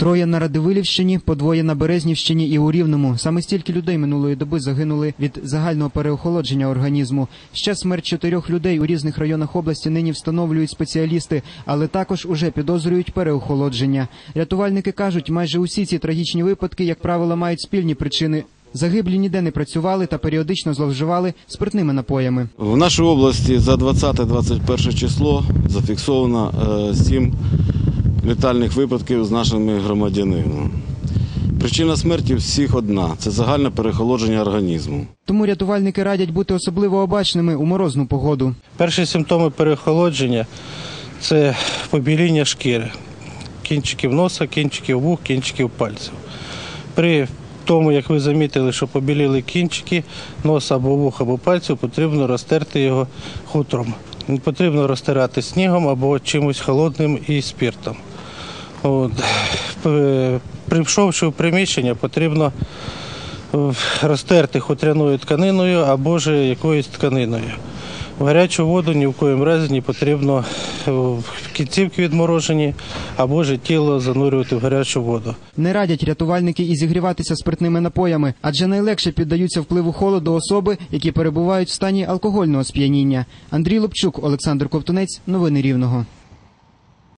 Троє на Радивилівщині, по двоє на Березнівщині і у Рівному. Саме стільки людей минулої доби загинули від загального переохолодження організму. Ще смерть чотирьох людей у різних районах області нині встановлюють спеціалісти, але також уже підозрюють переохолодження. Рятувальники кажуть, майже усі ці трагічні випадки, як правило, мають спільні причини. Загиблі ніде не працювали та періодично зловживали спиртними напоями. В нашій області за 20-21 число зафіксовано 7 летальних випадків з нашими громадянами. Причина смерті всіх одна це загальне перехолодження організму. Тому рятувальники радять бути особливо обачними у морозну погоду. Перші симптоми переохолодження це побіління шкіри, кінчиків носа, кінчиків вух, кінчиків пальців. При тому, як ви замітили, що побіліли кінчики носа або вух, або пальців, потрібно розтерти його хутром. Не потрібно розтирати снігом або чимось холодним і спіртом. От. Прийшовши в приміщення, потрібно е, розтерти хутряною тканиною або ж якоюсь тканиною. Гарячу воду ні в коїм разі не потрібно е, в кінцівки відморожені або ж тіло занурювати в гарячу воду. Не радять рятувальники і зігріватися спиртними напоями, адже найлегше піддаються впливу холоду особи, які перебувають в стані алкогольного сп'яніння. Андрій Лобчук, Олександр Ковтунець. Новини Рівного.